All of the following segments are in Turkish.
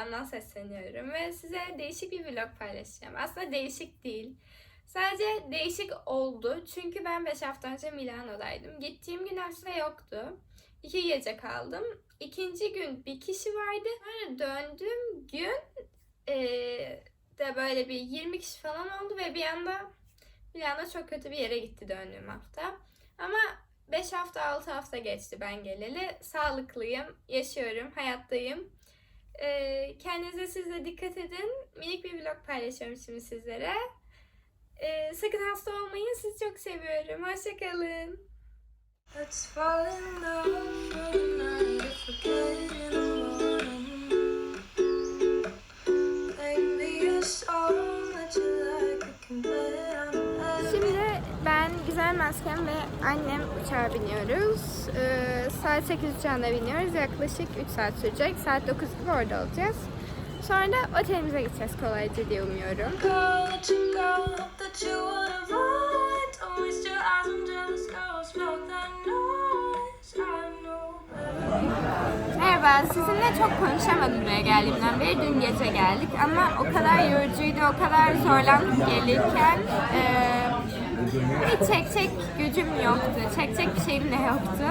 Amsterdam'dan sesleniyorum ve size değişik bir vlog paylaşacağım. Aslında değişik değil. Sadece değişik oldu çünkü ben 5 hafta önce Milano'daydım. Gittiğim gün Aslı yoktu. İki gece kaldım. İkinci gün bir kişi vardı. Sonra döndüğüm gün eee, de böyle bir 20 kişi falan oldu ve bir anda Milano çok kötü bir yere gitti döndüğüm hafta. Ama 5 hafta 6 hafta geçti ben geleli. Sağlıklıyım, yaşıyorum, hayattayım. Ee, kendinize siz de dikkat edin. Minik bir vlog paylaşıyorum şimdi sizlere. Ee, sakın hasta olmayın. Sizi çok seviyorum. Hoşçakalın. Let's fall in Maskem ve annem uçağa biniyoruz. Ee, saat 8 uçağına biniyoruz. Yaklaşık 3 saat sürecek. Saat 9 gibi orada olacağız. Sonra da otelimize gideceğiz kolayca diye umuyorum. Merhaba, sizinle çok konuşamadım buraya geldiğimden beri. Dün gece geldik ama o kadar yorucuydu, o kadar zorlandık gelirken. eee hiç çekecek gücüm yoktu, çekecek bir şeyim de yoktu.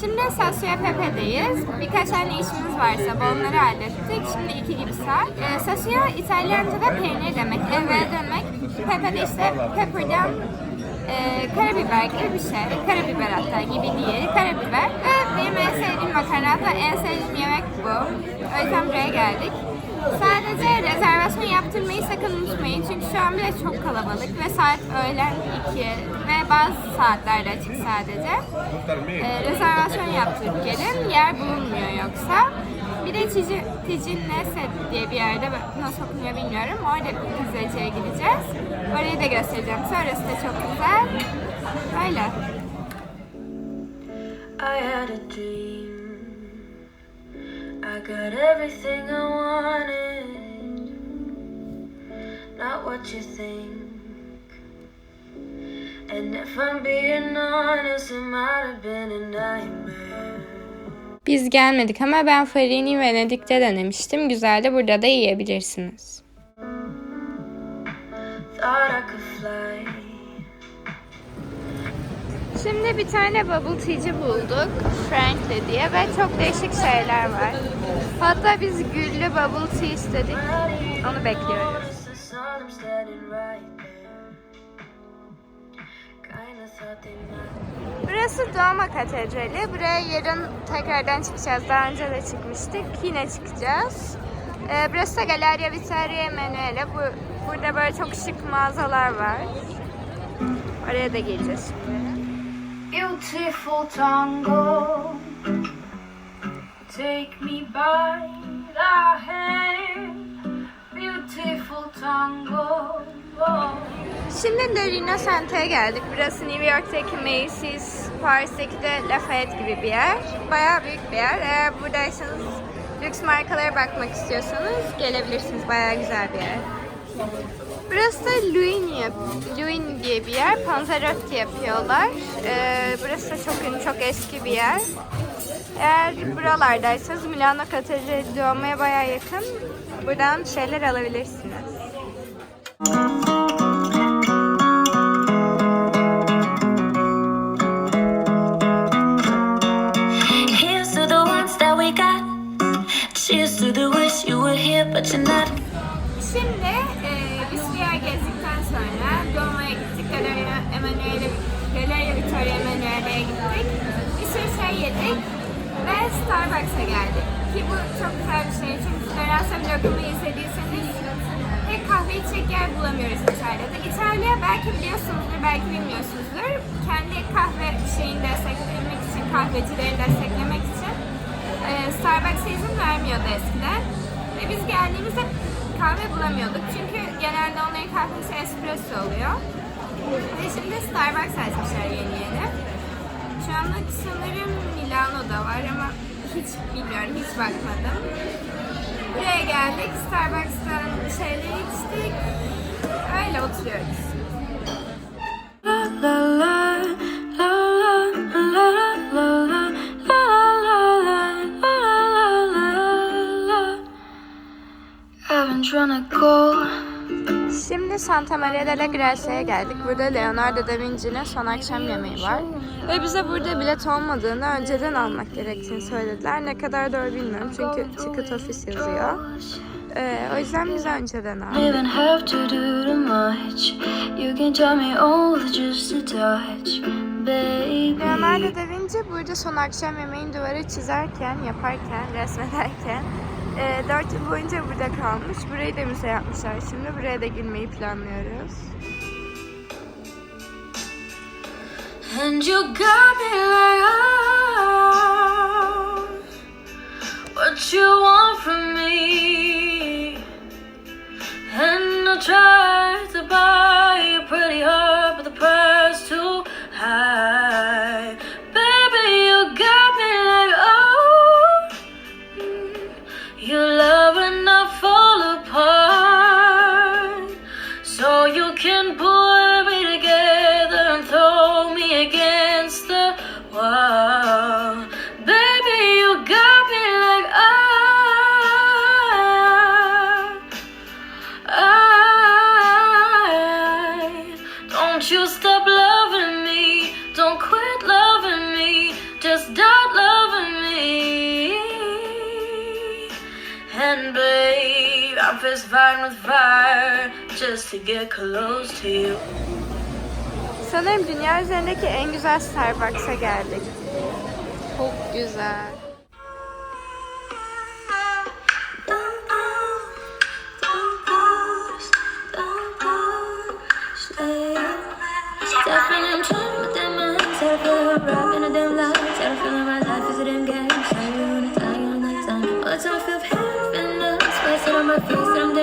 Şimdi Sassuya Pepe'deyiz. Birkaç tane işimiz var sabah onları hallettik. Şimdi iki gibi saat. Ee, Sassuya İtalyanca'da peynir demek, eve demek. Pepe de işte pepper'dan e, karabiber gibi bir şey. Karabiber hatta gibi diğeri karabiber. Ve benim en sevdiğim makarna hatta en sevdiğim yemek bu. O yüzden buraya geldik. Sadece rezervasyon yaptırmayı sakın unutmayın. Çünkü şu an bile çok kalabalık ve saat öğlen 2 ve bazı saatlerde açık sadece. Ee, rezervasyon yaptırıp gelin. Yer bulunmuyor yoksa. Bir de Tici, Ticinese diye bir yerde nasıl okunuyor bilmiyorum. Orada bir pizzacıya gideceğiz. Orayı da göstereceğim. size. Orası da çok güzel. Öyle. I had a dream. I got everything I wanted. Not what you think. And if I'm being honest, it might have been a nightmare. Biz gelmedik ama ben Farini Venedik'te denemiştim. Güzel de burada da yiyebilirsiniz. Thought I could Şimdi bir tane bubble tea'ci bulduk. Frankly diye ve çok değişik şeyler var. Hatta biz güllü bubble tea istedik. Onu bekliyoruz. Burası Duomo Katedrali. Buraya yarın tekrardan çıkacağız. Daha önce de çıkmıştık. Yine çıkacağız. Ee, burası da Galleria Vittorio Emanuele. Bu, burada böyle çok şık mağazalar var. Oraya da geleceğiz şimdi. Beautiful tango, take me by the hand. Beautiful tango. Şimdi de Rinascente'ye geldik. Burası New York'taki Macy's, Paris'teki de Lafayette gibi bir yer. Bayağı büyük bir yer. Eğer buradaysanız lüks markalara bakmak istiyorsanız gelebilirsiniz. Bayağı güzel bir yer. Burası da Luini, Luini diye bir yer. Panzerotti yapıyorlar. Ee, burası da çok ünlü, çok eski bir yer. Eğer buralardaysanız Milano Katedrali Duomo'ya bayağı yakın. Buradan şeyler alabilirsiniz. Here's to the ones that we got. Cheers to the wish you were here, but you're not. Şimdi e, yer gezdikten sonra Duomo'ya gittik, Galleria Emanuele, Galleria Vittorio Emanuele'ye gittik. Bir sürü şey yedik ve Starbucks'a geldik. Ki bu çok güzel bir şey çünkü Floransa vlogumu izlediyseniz pek kahve içecek yer bulamıyoruz İtalya'da. İtalya belki biliyorsunuzdur, belki bilmiyorsunuzdur. Kendi kahve şeyini desteklemek için, kahvecileri desteklemek için Starbucks'a izin vermiyordu eskiden. Ve biz geldiğimizde kahve bulamıyorduk. Çünkü genelde onların kahvesi espresso oluyor. Ve şimdi Starbucks açmışlar yeni yeni. Şu anda sanırım Milano'da var ama hiç bilmiyorum, hiç bakmadım. Buraya geldik, Starbucks'tan şeyleri içtik. Öyle oturuyoruz. Şimdi Santa Maria della Grazia'ya geldik. Burada Leonardo da Vinci'nin son akşam yemeği var. Ve bize burada bilet olmadığını önceden almak gerektiğini söylediler. Ne kadar doğru bilmiyorum çünkü ticket office yazıyor. Ee, o yüzden biz önceden aldık. Leonardo da Vinci burada son akşam yemeğin duvarı çizerken, yaparken, resmederken 4 yıl boyunca burada kalmış. Burayı da müze yapmışlar. Şimdi buraya da girmeyi planlıyoruz. And you got me like, what you want from me? And I tried to buy a pretty heart, fighting with fire just to get close to you. Sanırım dünya üzerindeki en güzel Starbucks'a geldik. Çok güzel. My face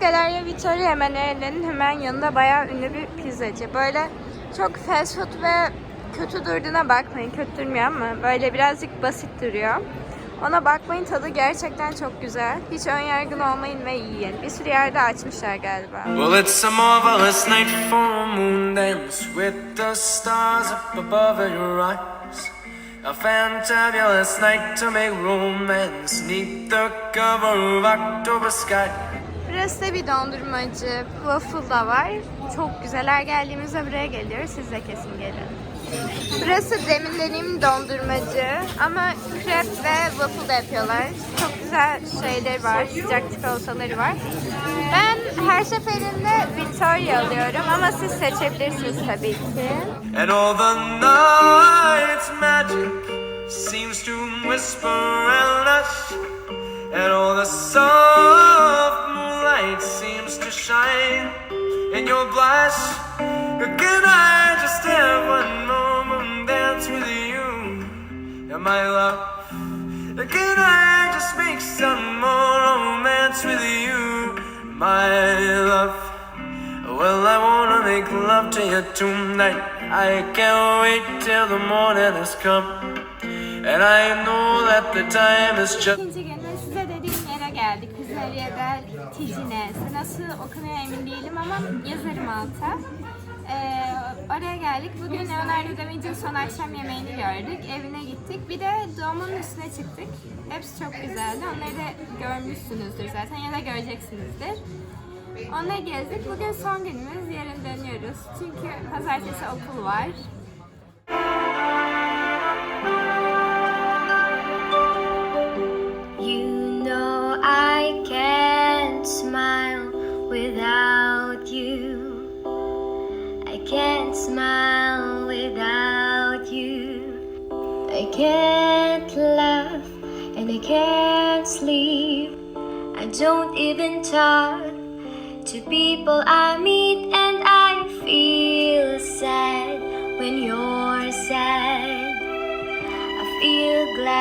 Burası Galleria Vittorio Emanuele'nin hemen yanında bayağı ünlü bir pizzacı. Böyle çok fast food ve kötü durduğuna bakmayın. Kötü durmuyor ama böyle birazcık basit duruyor. Ona bakmayın tadı gerçekten çok güzel. Hiç ön yargılı olmayın ve yiyin. Bir sürü yerde açmışlar galiba. Well, it's a marvelous night for a moon dance with the stars up above your eyes. A fantabulous night to make romance neath the cover of October sky. Burası bir dondurmacı. Waffle da var. Çok güzel. Her geldiğimizde buraya geliyoruz. Siz de kesin gelin. Burası demin dediğim dondurmacı. Ama krep ve waffle da yapıyorlar. Çok güzel şeyler var. Sıcak çikolataları var. Ben her seferinde Victoria alıyorum ama siz seçebilirsiniz tabii ki. And all the night's magic seems to whisper and hush. And all the soft moonlight seems to shine in your blush. Can I just have one moment dance with you, my love? Can I just make some more romance with you, my love? Well, I wanna make love to you tonight. I can't wait till the morning has come. And I know that the time is just. Geldik. Pizzeria'da Ticine. Nasıl okunuyor emin değilim ama yazarım alta. Ee, oraya geldik. Bugün Leonardo da Vinci'nin son akşam yemeğini gördük. Evine gittik. Bir de doğumunun üstüne çıktık. Hepsi çok güzeldi. Onları da görmüşsünüzdür zaten ya da göreceksinizdir. Onları gezdik. Bugün son günümüz. Yarın dönüyoruz. Çünkü pazartesi okul var. Can't laugh and I can't sleep. I don't even talk to people I meet, and I feel sad when you're sad. I feel glad.